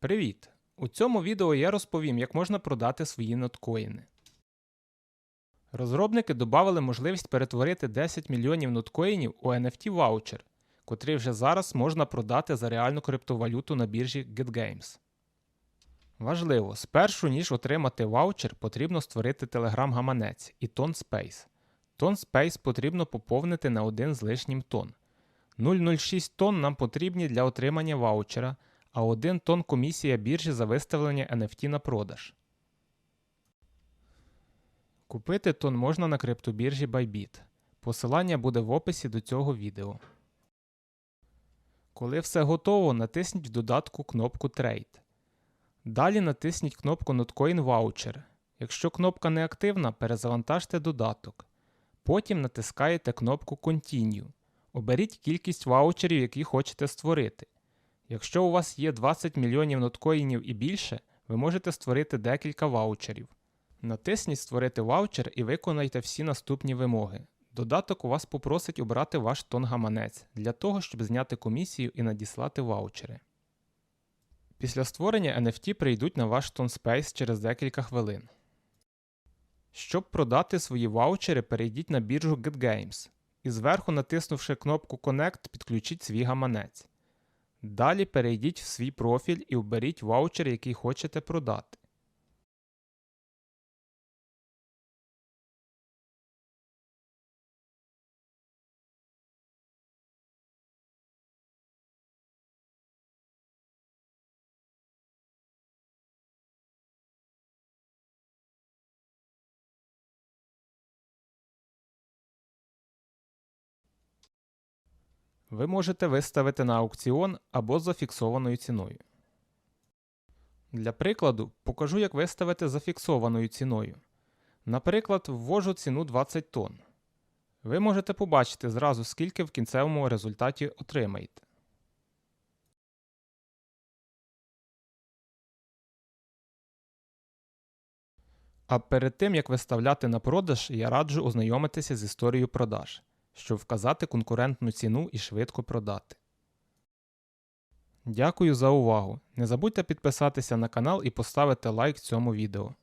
Привіт! У цьому відео я розповім, як можна продати свої ноткоїни. Розробники додали можливість перетворити 10 мільйонів ноткоїнів у NFT ваучер, котрий вже зараз можна продати за реальну криптовалюту на біржі GetGames. Важливо, спершу ніж отримати ваучер, потрібно створити Telegram-гаманець і тон Space. Тон Space потрібно поповнити на один з лишнім тон. 0,06 тонн нам потрібні для отримання ваучера, а 1 тонн комісія біржі за виставлення NFT на продаж. Купити тон можна на криптобіржі Bybit. Посилання буде в описі до цього відео. Коли все готово, натисніть в додатку кнопку Trade. Далі натисніть кнопку Notcoin Voucher. Якщо кнопка не активна, перезавантажте додаток. Потім натискаєте кнопку Continue. Оберіть кількість ваучерів, які хочете створити. Якщо у вас є 20 мільйонів ноткоїнів і більше, ви можете створити декілька ваучерів. Натисніть Створити ваучер і виконайте всі наступні вимоги. Додаток у вас попросить обрати ваш тон гаманець для того, щоб зняти комісію і надіслати ваучери. Після створення NFT прийдуть на ваш TonSpace через декілька хвилин. Щоб продати свої ваучери, перейдіть на біржу GetGames і зверху, натиснувши кнопку Connect, підключіть свій гаманець. Далі перейдіть в свій профіль і вберіть ваучер, який хочете продати. Ви можете виставити на аукціон або за фіксованою ціною. Для прикладу, покажу, як виставити за фіксованою ціною. Наприклад, ввожу ціну 20 тонн. Ви можете побачити зразу, скільки в кінцевому результаті отримаєте. А перед тим, як виставляти на продаж, я раджу ознайомитися з історією продаж, щоб вказати конкурентну ціну і швидко продати. Дякую за увагу. Не забудьте підписатися на канал і поставити лайк цьому відео.